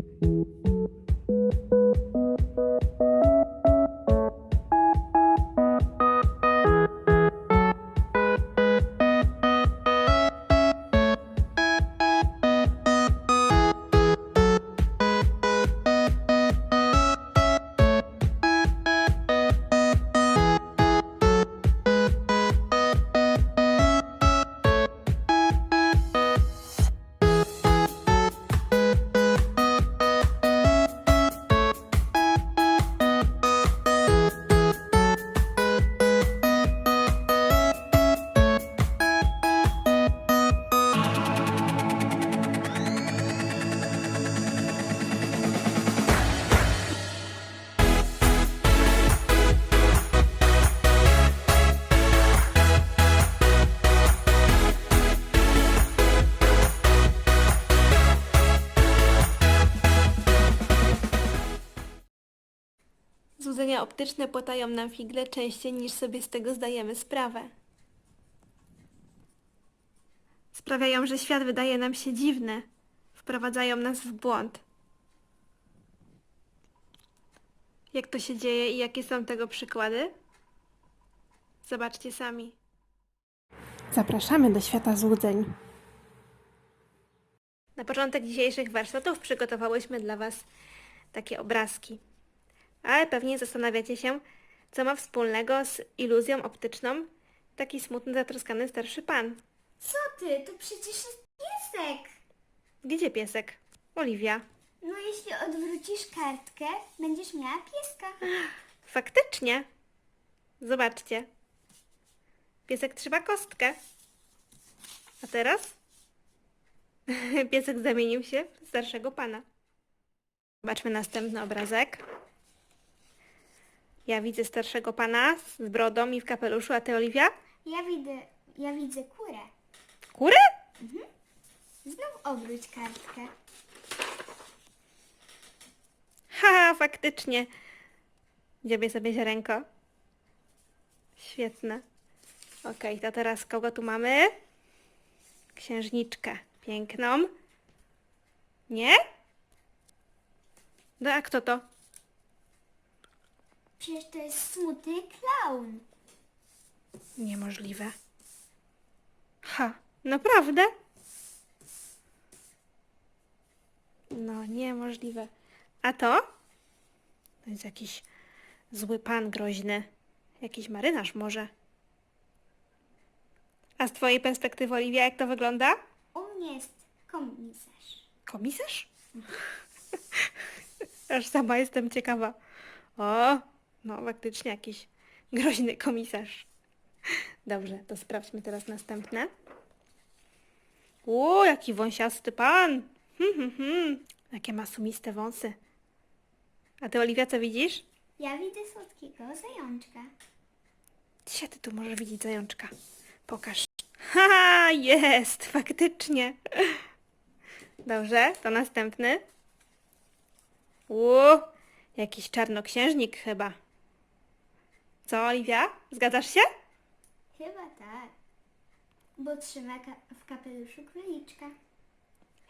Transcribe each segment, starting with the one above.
Mm-hmm. Optyczne płatają nam figle częściej niż sobie z tego zdajemy sprawę. Sprawiają, że świat wydaje nam się dziwny. Wprowadzają nas w błąd. Jak to się dzieje i jakie są tego przykłady? Zobaczcie sami. Zapraszamy do świata złudzeń. Na początek dzisiejszych warsztatów przygotowałyśmy dla Was takie obrazki. Ale pewnie zastanawiacie się, co ma wspólnego z iluzją optyczną taki smutny, zatroskany starszy pan. Co ty? To przecież jest piesek. Gdzie piesek? Oliwia. No jeśli odwrócisz kartkę, będziesz miała pieska. Faktycznie. Zobaczcie. Piesek trzyma kostkę. A teraz? Piesek zamienił się w starszego pana. Zobaczmy następny obrazek. Ja widzę starszego pana z brodą i w kapeluszu, a ty, Oliwia? Ja widzę, ja widzę kurę. Kurę? Znów obróć kartkę. Haha, faktycznie. Dziobie sobie ziarenko. Świetne. Okej, to teraz kogo tu mamy? Księżniczkę. Piękną. Nie? No a kto to? Przecież to jest smutny klaun. Niemożliwe. Ha, naprawdę? No, niemożliwe. A to? To jest jakiś zły pan groźny. Jakiś marynarz może. A z twojej perspektywy, Oliwia, jak to wygląda? U mnie jest komisarz. Komisarz? Aż sama jestem ciekawa. O, no faktycznie jakiś groźny komisarz. Dobrze, to sprawdźmy teraz następne. O, jaki wąsiasty pan. Hmm, hmm, hmm. Jakie ma sumiste wąsy. A ty, Oliwia, co widzisz? Ja widzę słodkiego zajączka. Gdzie ty tu możesz widzieć zajączka? Pokaż. Ha, jest, faktycznie. Dobrze, to następny. Ło, jakiś czarnoksiężnik chyba. Co, Oliwia? Zgadzasz się? Chyba tak. Bo trzyma ka- w kapeluszu króliczka.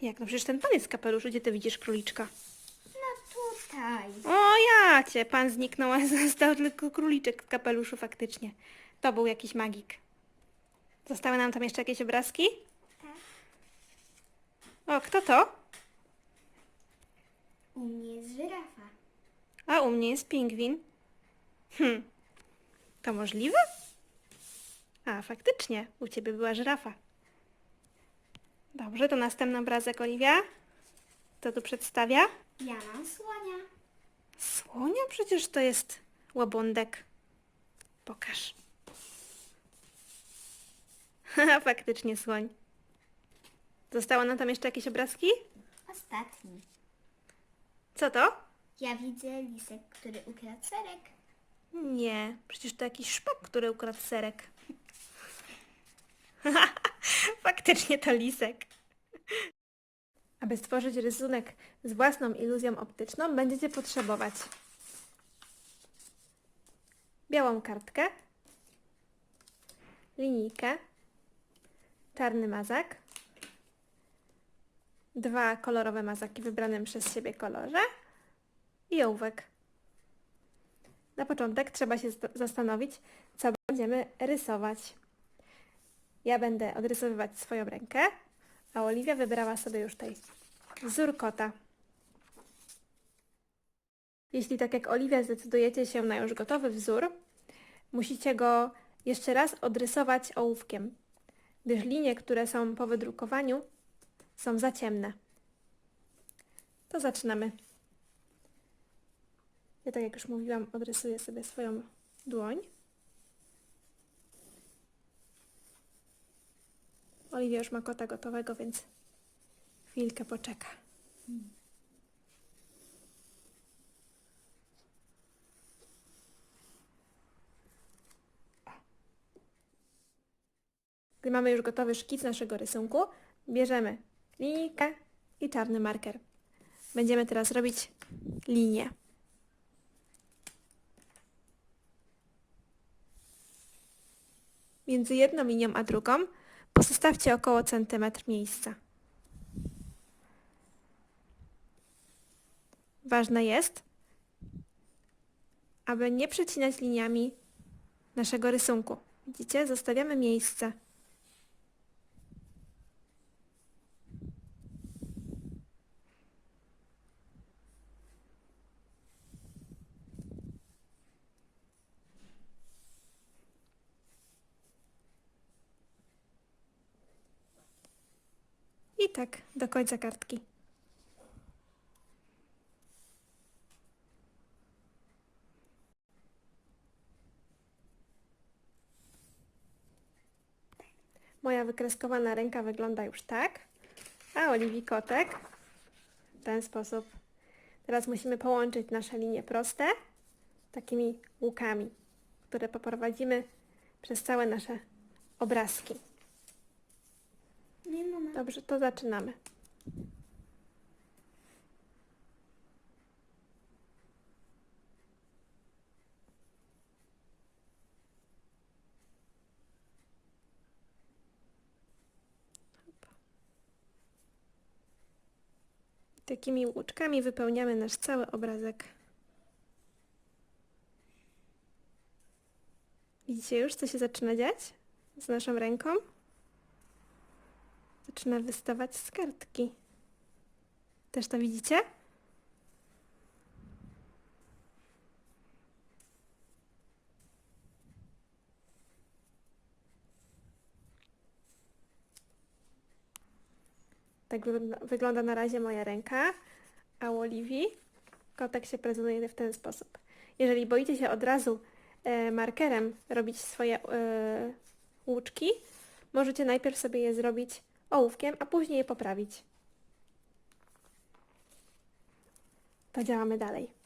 Jak, no przecież ten pan jest w kapeluszu, gdzie ty widzisz króliczka? No tutaj. O, ja cię, pan zniknął, a został tylko króliczek w kapeluszu faktycznie. To był jakiś magik. Zostały nam tam jeszcze jakieś obrazki? Tak. O, kto to? U mnie jest żyrafa. A u mnie jest pingwin. Hm, to możliwe? A, faktycznie, u ciebie była żyrafa. Dobrze, to następny obrazek, Oliwia. Co tu przedstawia? Ja mam słonia. Słonia? Przecież to jest łabądek. Pokaż. Haha, faktycznie słoń. Zostało nam tam jeszcze jakieś obrazki? Ostatni. Co to? Ja widzę lisek, który ukradł serek. Nie, przecież to jakiś szpak, który ukradł serek. Faktycznie to lisek. Aby stworzyć rysunek z własną iluzją optyczną, będziecie potrzebować białą kartkę, linijkę, czarny mazak, dwa kolorowe mazaki w wybranym przez siebie kolorze i ołówek. Na początek trzeba się zastanowić, co będziemy rysować. Ja będę odrysowywać swoją rękę, a Oliwia wybrała sobie już tutaj wzór kota. Jeśli tak jak Oliwia zdecydujecie się na już gotowy wzór, musicie go jeszcze raz odrysować ołówkiem, gdyż linie, które są po wydrukowaniu, są za ciemne. To zaczynamy. Ja tak jak już mówiłam, odrysuję sobie swoją dłoń. Oliwia już ma kota gotowego, więc chwilkę poczeka. Gdy mamy już gotowy szkic naszego rysunku, bierzemy linijkę i czarny marker. Będziemy teraz robić linię. Między jedną linią a drugą pozostawcie około centymetr miejsca. Ważne jest, aby nie przecinać liniami naszego rysunku. Widzicie? Zostawiamy miejsce. I tak do końca kartki. Moja wykreskowana ręka wygląda już tak, a Oliwii kotek w ten sposób. Teraz musimy połączyć nasze linie proste takimi łukami, które poprowadzimy przez całe nasze obrazki. Dobrze, to zaczynamy. Takimi łuczkami wypełniamy nasz cały obrazek. Widzicie już, co się zaczyna dziać z naszą ręką? Zaczyna wystawać z kartki. Też to widzicie? Tak wygląda- na razie moja ręka, a u Oliwii kotek się prezentuje w ten sposób. Jeżeli boicie się od razu e, markerem robić swoje e, łuczki, możecie najpierw sobie je zrobić ołówkiem, a później je poprawić. To działamy dalej.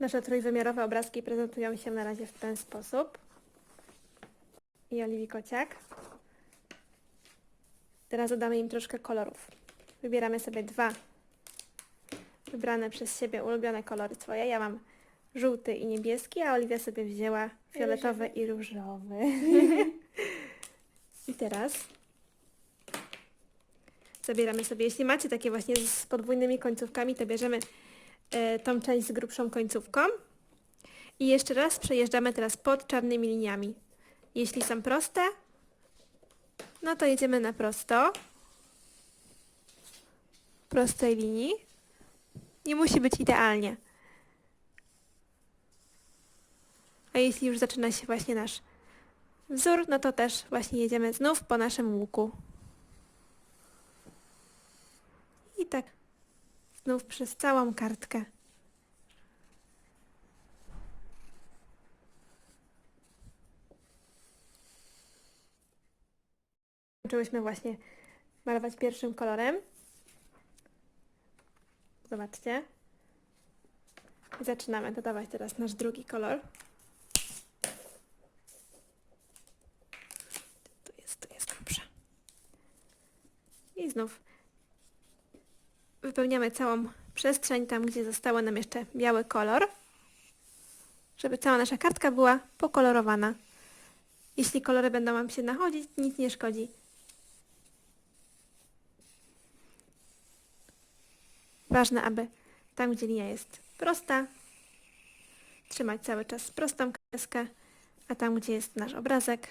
Nasze trójwymiarowe obrazki prezentują się na razie w ten sposób. I Oliwii Kociak. Teraz dodamy im troszkę kolorów. Wybieramy sobie dwa wybrane przez siebie ulubione kolory swoje. Ja mam żółty i niebieski, a Oliwia sobie wzięła fioletowy i różowy. I teraz zabieramy sobie, jeśli macie takie właśnie z podwójnymi końcówkami, to bierzemy e, tą część z grubszą końcówką i jeszcze raz przejeżdżamy teraz pod czarnymi liniami. Jeśli są proste, no to jedziemy na prosto, prostej linii. Nie musi być idealnie. A jeśli już zaczyna się właśnie nasz wzór, no to też właśnie jedziemy znów po naszym łuku. I tak znów przez całą kartkę. Zaczęłyśmy właśnie malować pierwszym kolorem. Zobaczcie. Zaczynamy dodawać teraz nasz drugi kolor. Tu jest, tu jest dobrze. I znów wypełniamy całą przestrzeń tam, gdzie został nam jeszcze biały kolor. żeby cała nasza kartka była pokolorowana. Jeśli kolory będą Wam się nachodzić, nic nie szkodzi. Ważne, aby tam, gdzie linia jest prosta, trzymać cały czas prostą kreskę, a tam, gdzie jest nasz obrazek,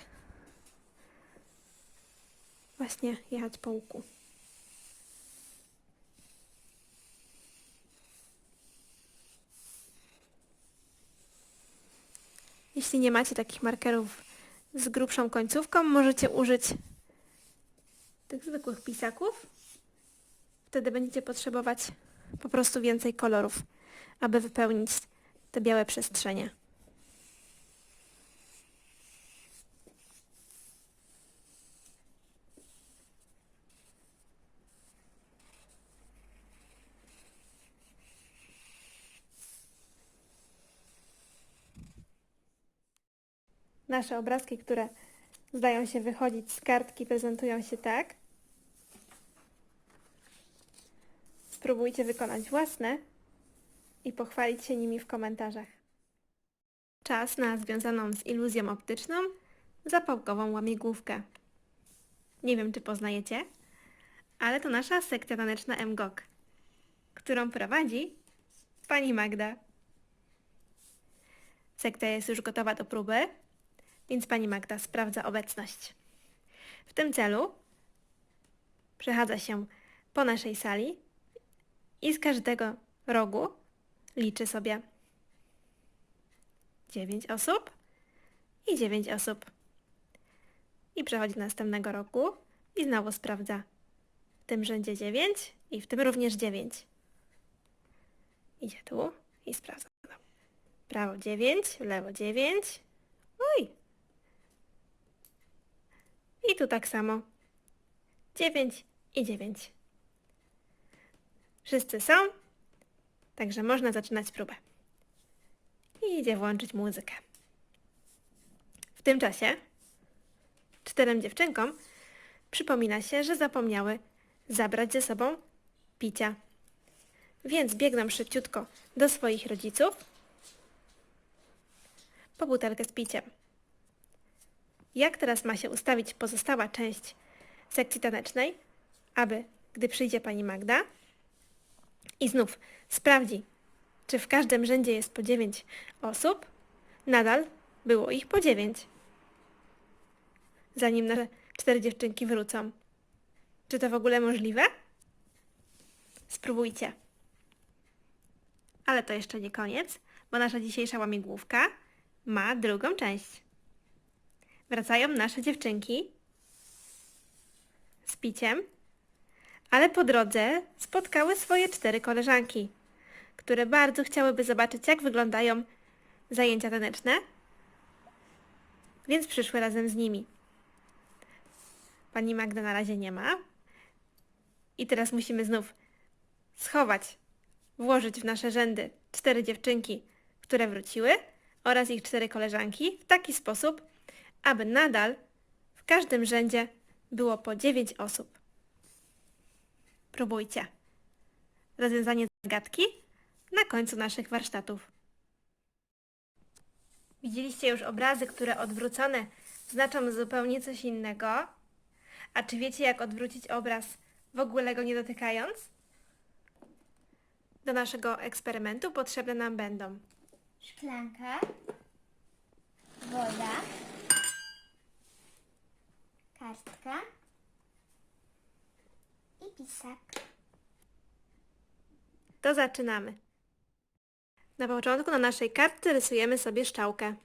właśnie jechać po łuku. Jeśli nie macie takich markerów z grubszą końcówką, możecie użyć tych zwykłych pisaków. Wtedy będziecie potrzebować po prostu więcej kolorów, aby wypełnić te białe przestrzenie. Nasze obrazki, które zdają się wychodzić z kartki, prezentują się tak. Spróbujcie wykonać własne i pochwalić się nimi w komentarzach. Czas na związaną z iluzją optyczną zapałkową łamigłówkę. Nie wiem, czy poznajecie, ale to nasza sekcja taneczna MGOK, którą prowadzi pani Magda. Sekcja jest już gotowa do próby, więc pani Magda sprawdza obecność. W tym celu przechadza się po naszej sali i z każdego rogu liczy sobie 9 osób i 9 osób. I przechodzi do następnego rogu i znowu sprawdza w tym rzędzie 9 i w tym również 9. Idzie tu i sprawdza. Prawo 9, lewo 9. Oj! I tu tak samo. 9 i 9. Wszyscy są, także można zaczynać próbę. I idzie włączyć muzykę. W tym czasie czterem dziewczynkom przypomina się, że zapomniały zabrać ze sobą picia. Więc biegną szybciutko do swoich rodziców po butelkę z piciem. Jak teraz ma się ustawić pozostała część sekcji tanecznej, aby, gdy przyjdzie pani Magda i znów sprawdzi, czy w każdym rzędzie jest po 9 osób, nadal było ich po 9. Zanim nasze cztery dziewczynki wrócą. Czy to w ogóle możliwe? Spróbujcie. Ale to jeszcze nie koniec, bo nasza dzisiejsza łamigłówka ma drugą część. Wracają nasze dziewczynki z piciem, ale po drodze spotkały swoje cztery koleżanki, które bardzo chciałyby zobaczyć, jak wyglądają zajęcia taneczne, więc przyszły razem z nimi. Pani Magda na razie nie ma. I teraz musimy znów schować, włożyć w nasze rzędy cztery dziewczynki, które wróciły oraz ich cztery koleżanki w taki sposób, aby nadal w każdym rzędzie było po 9 osób. Próbujcie. Rozwiązanie zagadki na końcu naszych warsztatów. Widzieliście już obrazy, które odwrócone znaczą zupełnie coś innego? A czy wiecie, jak odwrócić obraz, w ogóle go nie dotykając? Do naszego eksperymentu potrzebne nam będą Szklanka. Woda. Kartka. Pisak. To zaczynamy. Na początku na naszej kartce rysujemy sobie szczałkę.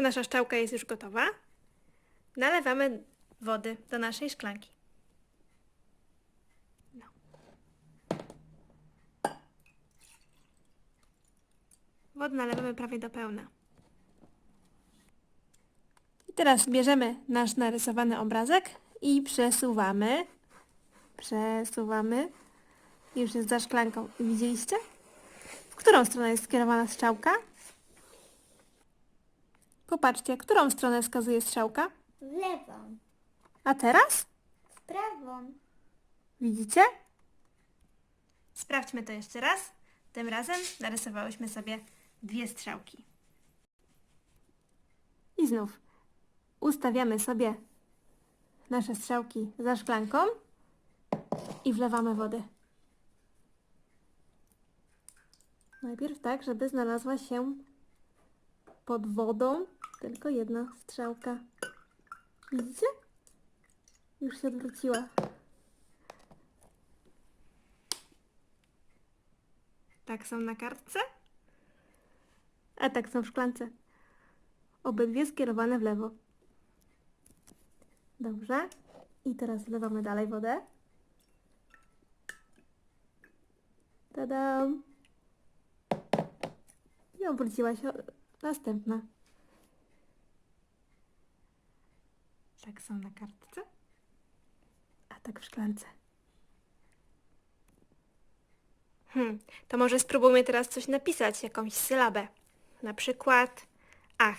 Nasza szczałka jest już gotowa, nalewamy wody do naszej szklanki. No. Wodę nalewamy prawie do pełna. I teraz bierzemy nasz narysowany obrazek i przesuwamy Przesuwamy. Już jest za szklanką. Widzieliście? W którą stronę jest skierowana strzałka? Popatrzcie, którą stronę wskazuje strzałka? W lewą. A teraz? W prawą. Widzicie? Sprawdźmy to jeszcze raz. Tym razem narysowałyśmy sobie dwie strzałki. I znów ustawiamy sobie nasze strzałki za szklanką i wlewamy wodę. Najpierw tak, żeby znalazła się pod wodą tylko jedna strzałka. Widzicie? Już się odwróciła. Tak są na kartce? A tak są w szklance. Obydwie skierowane w lewo. Dobrze. I teraz wlewamy dalej wodę. Tadam. I obróciła się następna. Tak są na kartce. A tak w szklance. Hmm, to może spróbujmy teraz coś napisać, jakąś sylabę. Na przykład ach.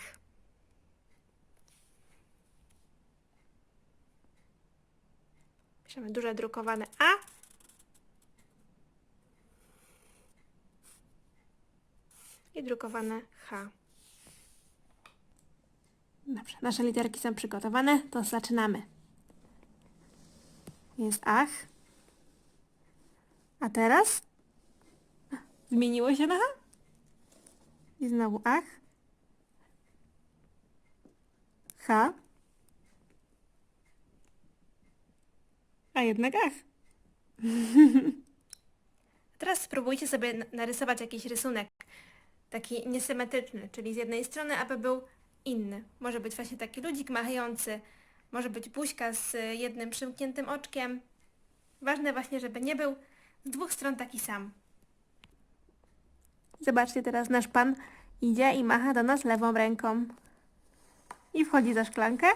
Piszemy duże drukowane A. I drukowane H. Dobrze, nasze literki są przygotowane, to zaczynamy. Jest ach. A teraz Zmieniło się na H? I znowu ach. H. A jednak ach. Teraz spróbujcie sobie narysować jakiś rysunek. Taki niesymetryczny, czyli z jednej strony, aby był inny. Może być właśnie taki ludzik machający, może być buźka z y, jednym przymkniętym oczkiem. Ważne właśnie, żeby nie był z dwóch stron taki sam. Zobaczcie, teraz nasz pan idzie i macha do nas lewą ręką. I wchodzi za szklankę.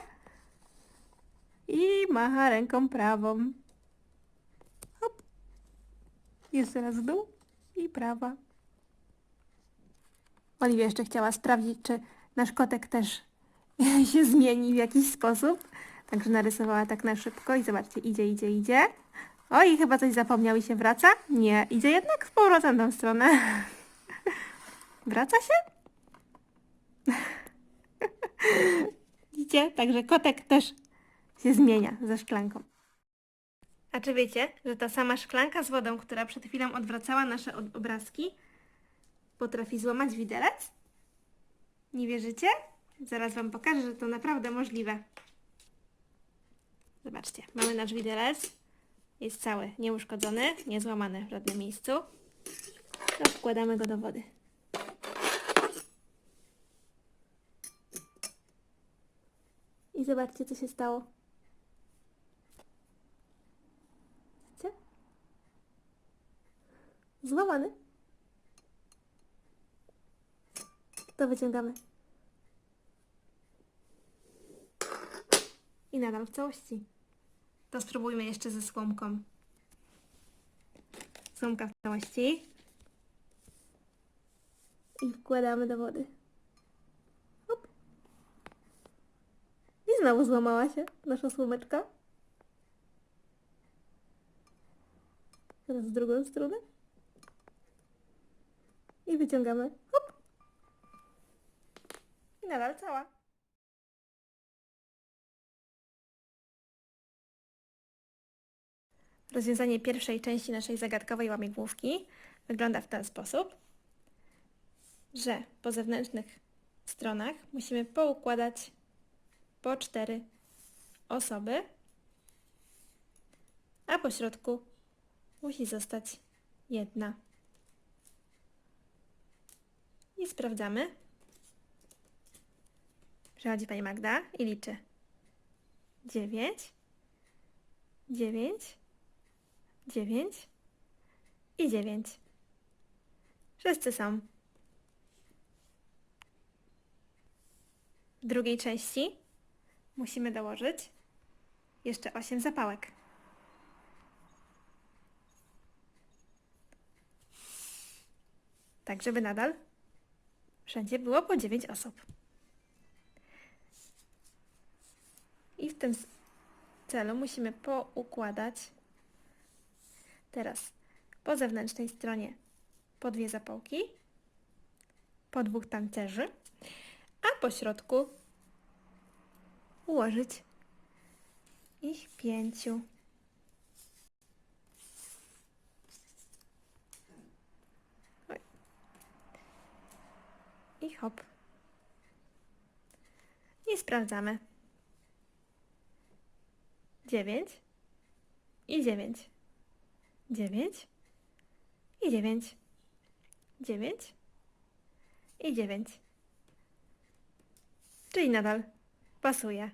I macha ręką prawą. Hop. Jeszcze raz w dół i prawa. Oliwia jeszcze chciała sprawdzić, czy nasz kotek też się zmieni w jakiś sposób. Także narysowała tak na szybko i zobaczcie, idzie, idzie, idzie. Oj, chyba coś zapomniał i się wraca. Nie, idzie jednak z powrotem tą stronę. Wraca się? Widzicie? Także kotek też się zmienia ze szklanką. A czy wiecie, że ta sama szklanka z wodą, która przed chwilą odwracała nasze obrazki, potrafi złamać widelec? Nie wierzycie? Zaraz Wam pokażę, że to naprawdę możliwe. Zobaczcie, mamy nasz widelec. Jest cały, nieuszkodzony, niezłamany w żadnym miejscu. To wkładamy go do wody. I zobaczcie, co się stało. Widzicie? Złamany. To wyciągamy. I nadal w całości. To spróbujmy jeszcze ze słomką. Słomka w całości. I wkładamy do wody. Hop. I znowu złamała się nasza słomeczka. Teraz w drugą stronę. I wyciągamy. Hop. I nadal cała. Rozwiązanie pierwszej części naszej zagadkowej łamigłówki wygląda w ten sposób, że po zewnętrznych stronach musimy poukładać po cztery osoby, a po środku musi zostać jedna. I sprawdzamy. Przechodzi pani Magda i liczy. Dziewięć, dziewięć, dziewięć i dziewięć. Wszyscy są. W drugiej części musimy dołożyć jeszcze osiem zapałek. Tak, żeby nadal wszędzie było po dziewięć osób. I w tym celu musimy poukładać teraz po zewnętrznej stronie po dwie zapałki, po dwóch tancerzy, a po środku ułożyć ich pięciu. I hop. I sprawdzamy. Dziewięć i dziewięć. Dziewięć i dziewięć. Dziewięć i dziewięć. Czyli nadal pasuje.